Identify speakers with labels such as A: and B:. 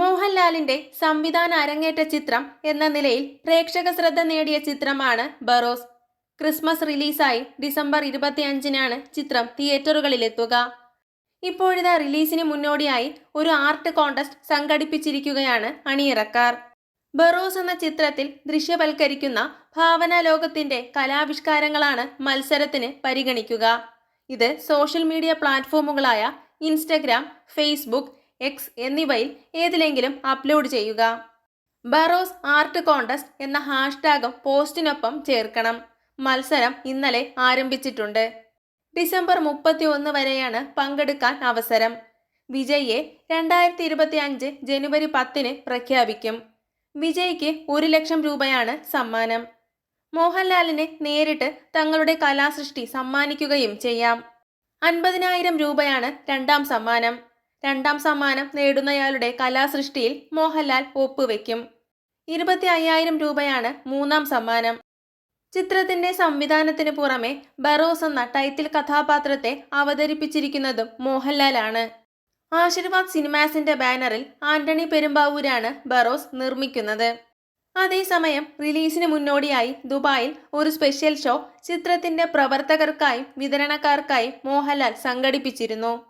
A: മോഹൻലാലിന്റെ സംവിധാന അരങ്ങേറ്റ ചിത്രം എന്ന നിലയിൽ പ്രേക്ഷക ശ്രദ്ധ നേടിയ ചിത്രമാണ് ബറോസ്. ക്രിസ്മസ് റിലീസായി ഡിസംബർ ഇരുപത്തിയഞ്ചിനാണ് ചിത്രം തിയേറ്ററുകളിലെത്തുക. ഇപ്പോഴിതാ റിലീസിന് മുന്നോടിയായി ഒരു ആർട്ട് കോണ്ടസ്റ്റ് സംഘടിപ്പിച്ചിരിക്കുകയാണ് അണിയറക്കാർ. ബറോസ് എന്ന ചിത്രത്തിൽ ദൃശ്യവൽക്കരിക്കുന്ന ഭാവനാ ലോകത്തിന്റെ കലാവിഷ്കാരങ്ങളാണ് മത്സരത്തിന് പരിഗണിക്കുക. ഇത് സോഷ്യൽ മീഡിയ പ്ലാറ്റ്ഫോമുകളായ ഇൻസ്റ്റഗ്രാം ഫേസ്ബുക്ക് എക്സ് എന്നിവയിൽ ഏതിലെങ്കിലും അപ്ലോഡ് ചെയ്യുക. ബറോസ് ആർട്ട് കോണ്ടസ്റ്റ് എന്ന ഹാഷ്ടാഗും പോസ്റ്റിനൊപ്പം ചേർക്കണം. മത്സരം ഇന്നലെ ആരംഭിച്ചിട്ടുണ്ട്. ഡിസംബർ മുപ്പത്തി ഒന്ന് വരെയാണ് പങ്കെടുക്കാൻ അവസരം. വിജയിയെ രണ്ടായിരത്തി ഇരുപത്തി അഞ്ച് ജനുവരി പത്തിന് പ്രഖ്യാപിക്കും. വിജയിക്ക് ഒരു ലക്ഷം രൂപയാണ് സമ്മാനം. മോഹൻലാലിനെ നേരിട്ട് തങ്ങളുടെ കലാസൃഷ്ടി സമ്മാനിക്കുകയും ചെയ്യാം. അൻപതിനായിരം രൂപയാണ് രണ്ടാം സമ്മാനം. രണ്ടാം സമ്മാനം നേടുന്നയാളുടെ കലാസൃഷ്ടിയിൽ മോഹൻലാൽ ഒപ്പുവെക്കും. ഇരുപത്തി അയ്യായിരം രൂപയാണ് മൂന്നാം സമ്മാനം. ചിത്രത്തിന്റെ സംവിധാനത്തിന് പുറമെ ബറോസ് എന്ന ടൈറ്റിൽ കഥാപാത്രത്തെ അവതരിപ്പിച്ചിരിക്കുന്നതും മോഹൻലാലാണ്. ആശീർവാദ് സിനിമാസിന്റെ ബാനറിൽ ആന്റണി പെരുമ്പാവൂരാണ് ബറോസ് നിർമ്മിക്കുന്നത്. അതേസമയം റിലീസിന് മുന്നോടിയായി ദുബായിൽ ഒരു സ്പെഷ്യൽ ഷോ ചിത്രത്തിന്റെ പ്രവർത്തകർക്കായും വിതരണക്കാർക്കായും മോഹൻലാൽ സംഘടിപ്പിച്ചിരുന്നു.